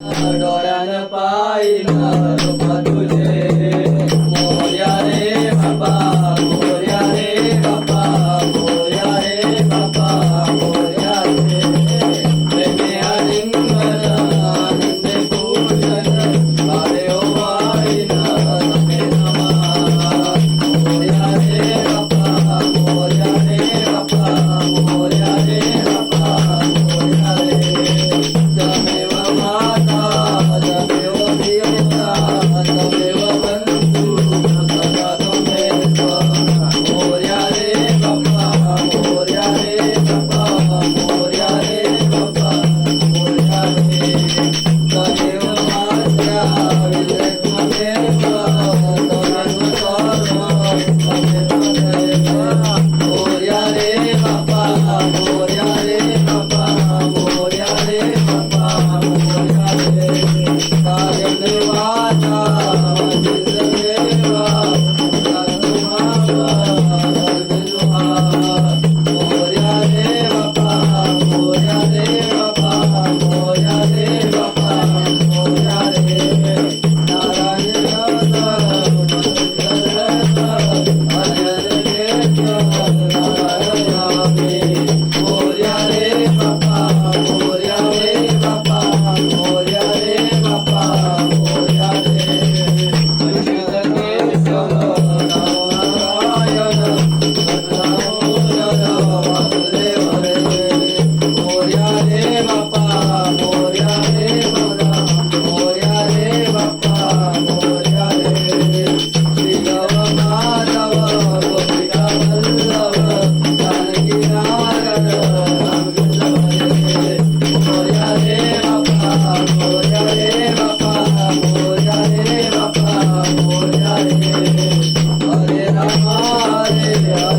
डोरा न पाई ना तुझे Hare Krishna Yeah.